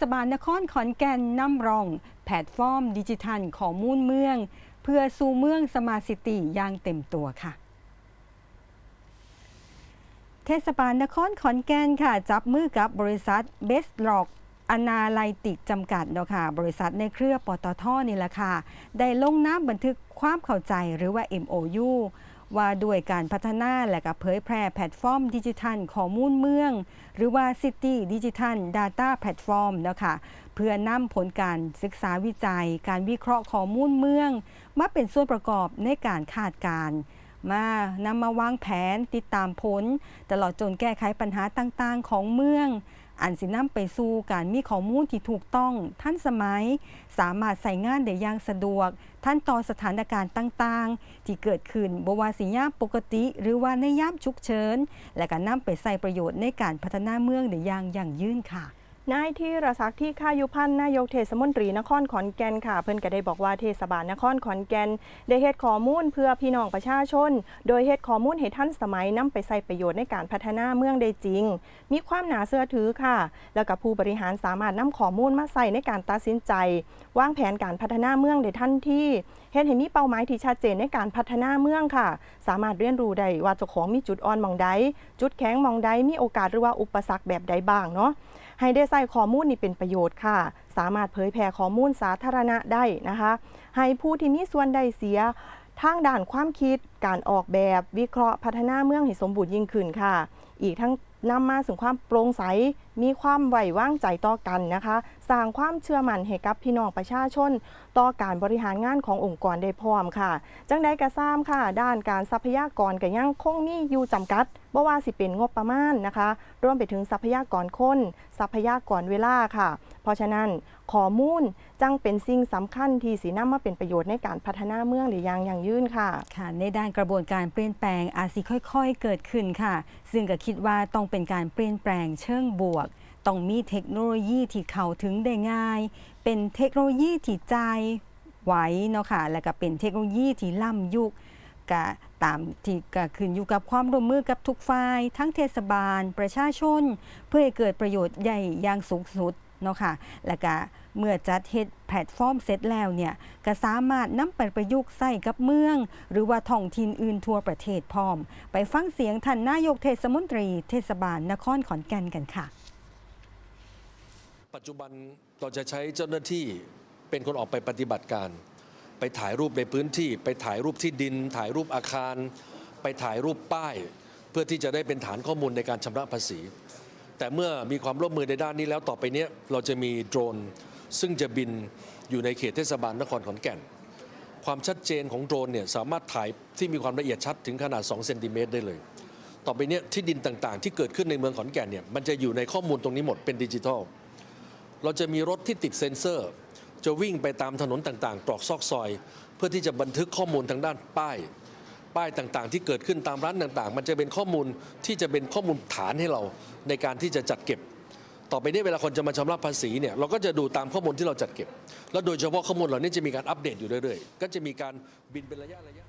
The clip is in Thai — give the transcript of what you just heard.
ศบาลนครขอนแก่นนำร่อง แพลตฟอร์ม ดิจิทัลข้อมูลเมือง เพื่อสู่เมืองสมาร์ทซิตี้อย่างเต็มตัวค่ะเทศบาลนครขอนแก่นค่ะ จับมือกับบริษัทเบสล็อกอนาไลติกจำกัดเนาะค่ะ บริษัทในเครือปตทนี่แหละค่ะ ได้ลงน้ำบันทึกความเข้าใจหรือว่า MOU ว่าด้วยการพัฒนาและก็เผยแพร่แพลตฟอร์มดิจิทัลข้อมูลเมือง หรือว่า City Digital Data Platform นะคะเพื่อนำผลการศึกษาวิจัย การวิเคราะห์ข้อมูลเมือง มาเป็นส่วนประกอบในการคาดการณ์ มานำมาวางแผนติดตามผล ตลอดจนแก้ไขปัญหาต่างๆ ของเมือง อันสินำไปสู่การมีข้อมูลที่ถูกต้องทันสมัย สามารถใส่งานได้อย่างสะดวก ท่านต่อสถานการณ์ต่างๆ ที่เกิดขึ้นบวาสิยามปกติ หรือว่าในยามฉุกเฉิน และก็นำไปใส่ประโยชน์ในการพัฒนาเมืองได้อย่างยั่งยืนค่ะ นายที่ระศักที่ข้ายุพันธ์นายกเทศมนตรีนครขอนแก่นค่ะ เพิ่นก็ได้บอกว่าเทศบาลนครขอนแก่นได้เฮ็ดข้อมูลเพื่อพี่น้องประชาชน โดยเฮ็ดข้อมูลให้ทันสมัยนำไปใส่ประโยชน์ในการพัฒนาเมืองได้จริง มีความหนาเชื่อถือค่ะ แล้วก็ผู้บริหารสามารถนำข้อมูลมาใส่ในการตัดสินใจ วางแผนการพัฒนาเมืองได้ทันทีเฮ็ดให้มีเป้าหมายที่ชัดเจนในการพัฒนาเมืองค่ะ สามารถเรียนรู้ได้ว่าเจ้าของมีจุดอ่อนมองใดจุดแข็งมองใดมีโอกาสหรือว่าอุปสรรคแบบใดบ้างเนาะให้ได้ใส่ข้อมูลนี่เป็นประโยชน์ค่ะ สามารถเผยแพร่ข้อมูลสาธารณะได้นะคะ ให้ผู้ที่มีส่วนได้เสียทางด้านความคิด การออกแบบวิเคราะห์พัฒนาเมืองให้สมบูรณ์ยิ่งขึ้นค่ะ อีกทั้งนำมาถึงความโปร่งใส มีความไหว้วางใจต่อกันนะคะ สร้างความเชื่อมั่นให้กับพี่น้องประชาชน ต่อการบริหารงานขององค์กรได้พร้อมค่ะ จังใดกระซ้ำค่ะ ด้านการทรัพยากรก็ยังคงมีอยู่จำกัดบ่ว่าสิเป็นงบประมาณนะคะ รวมไปถึงทรัพยากรคนทรัพยากรเวลาค่ะ เพราะฉะนั้นข้อมูลจังเป็นสิ่งสำคัญที่สีน้ำมาเป็นประโยชน์ในการพัฒนาเมืองหรือยังอย่างยืนค่ะ ค่ะ ในด้านกระบวนการเปลี่ยนแปลงอาจสิค่อยๆ เกิดขึ้นค่ะ ซึ่งก็คิดว่าต้องเป็นการเปลี่ยนแปลงเชิงบวก ต้องมีเทคโนโลยีที่เข้าถึงได้ง่าย เป็นเทคโนโลยีที่ใจไหวเนาะค่ะ แล้วก็เป็นเทคโนโลยีที่ล้ำยุคก็ตามที่ก็ขึ้นอยู่กับความร่วมมือกับทุกฝ่าย ทั้งเทศบาล ประชาชน เพื่อให้เกิดประโยชน์ใหญ่อย่างสูงสุด เนาะค่ะแล้วก็เมื่อจัดเฮ็ดแพลตฟอร์มเสร็จแล้วเนี่ยก็สามารถนำไปประยุกต์ใส่กับเมือง หรือว่าท้องถิ่นอื่นทั่วประเทศพร้อม ไปฟังเสียงท่านนายกเทศมนตรี เทศบาลนครขอนแก่นกันค่ะ ปัจจุบันเราจะใช้เจ้าหน้าที่เป็นคนออกไปปฏิบัติการ ไปถ่ายรูปในพื้นที่ ไปถ่ายรูปที่ดิน ถ่ายรูปอาคาร ไปถ่ายรูปป้าย เพื่อที่จะได้เป็นฐานข้อมูลในการชำระภาษี แต่เมื่อมีความร่วมมือในด้านนี้แล้วต่อไปเนี้ยเราจะมีโดรน ซึ่งจะบินอยู่ในเขตเทศบาลนครขอนแก่น ความชัดเจนของโดรนเนี่ยสามารถถ่ายที่มีความละเอียดชัดถึงขนาด 2 เซนติเมตรได้เลย ต่อไปเนี้ยที่ดินต่างๆ ที่เกิดขึ้นในเมืองขอนแก่นเนี่ยมันจะอยู่ในข้อมูลตรงนี้หมดเป็นดิจิทัล เราจะมีรถที่ติดเซ็นเซอร์ จะวิ่งไปตามถนนต่างๆ ตรอกซอกซอย เพื่อที่จะบันทึกข้อมูลทางด้านป้าย ป้ายต่างๆ ที่เกิดขึ้นตามร้านต่างๆ มันจะเป็นข้อมูลที่จะเป็นข้อมูลฐานให้เราในการที่จะจัดเก็บ ต่อไปนี้เวลาคนจะมาชำระภาษีเนี่ยเราก็จะดูตามข้อมูลที่เราจัดเก็บ แล้วโดยเฉพาะข้อมูลเหล่านี้จะมีการอัปเดตอยู่เรื่อยๆ ก็จะมีการบินเป็นระยะระยะ